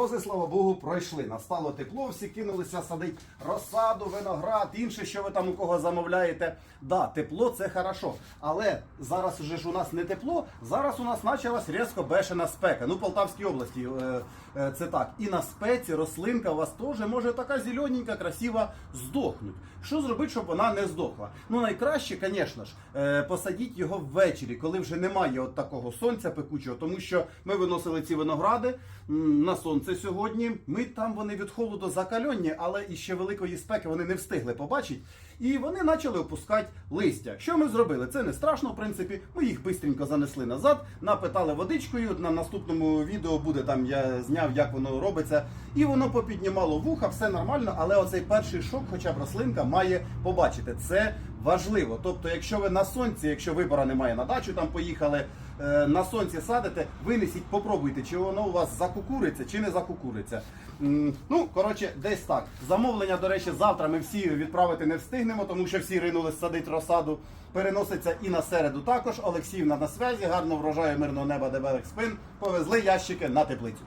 Морози, слава Богу, пройшли. Настало тепло, всі кинулися садити розсаду, виноград, інше, що ви там у кого замовляєте. Да, тепло це хорошо. Але зараз уже ж у нас не тепло, зараз у нас почалась різко бешена спека. Ну, Полтавській області е, е, це так. І на спеці рослинка у вас теж може така зелененька, красива здохнути. Що зробити, щоб вона не здохла? Ну, найкраще, звісно ж, е, посадіть його ввечері, коли вже немає от такого сонця пекучого, тому що ми виносили ці виногради на сонце сьогодні. Ми там вони від холоду закальонні, але і ще великої спеки вони не встигли побачити. І вони почали опускати листя. Що ми зробили? Це не страшно, в принципі. Ми їх швидко занесли назад, напитали водичкою. На наступному відео буде там, я зняв, як воно робиться. І воно попіднімало вуха, все нормально, але оцей перший шок, хоча б рослинка, має побачити. Це важливо. Тобто, якщо ви на сонці, якщо вибора немає на дачу, там поїхали, е, на сонці садите, винесіть, попробуйте, чи воно у вас закукуриться, чи не закукуриться. Ну, коротше, десь так. Замовлення, до речі, завтра ми всі відправити не встигнемо, тому що всі ринулись садити розсаду. Переноситься і на середу також. Олексіївна на связі, гарно врожаю мирного неба, дебелих спин. Повезли ящики на теплицю.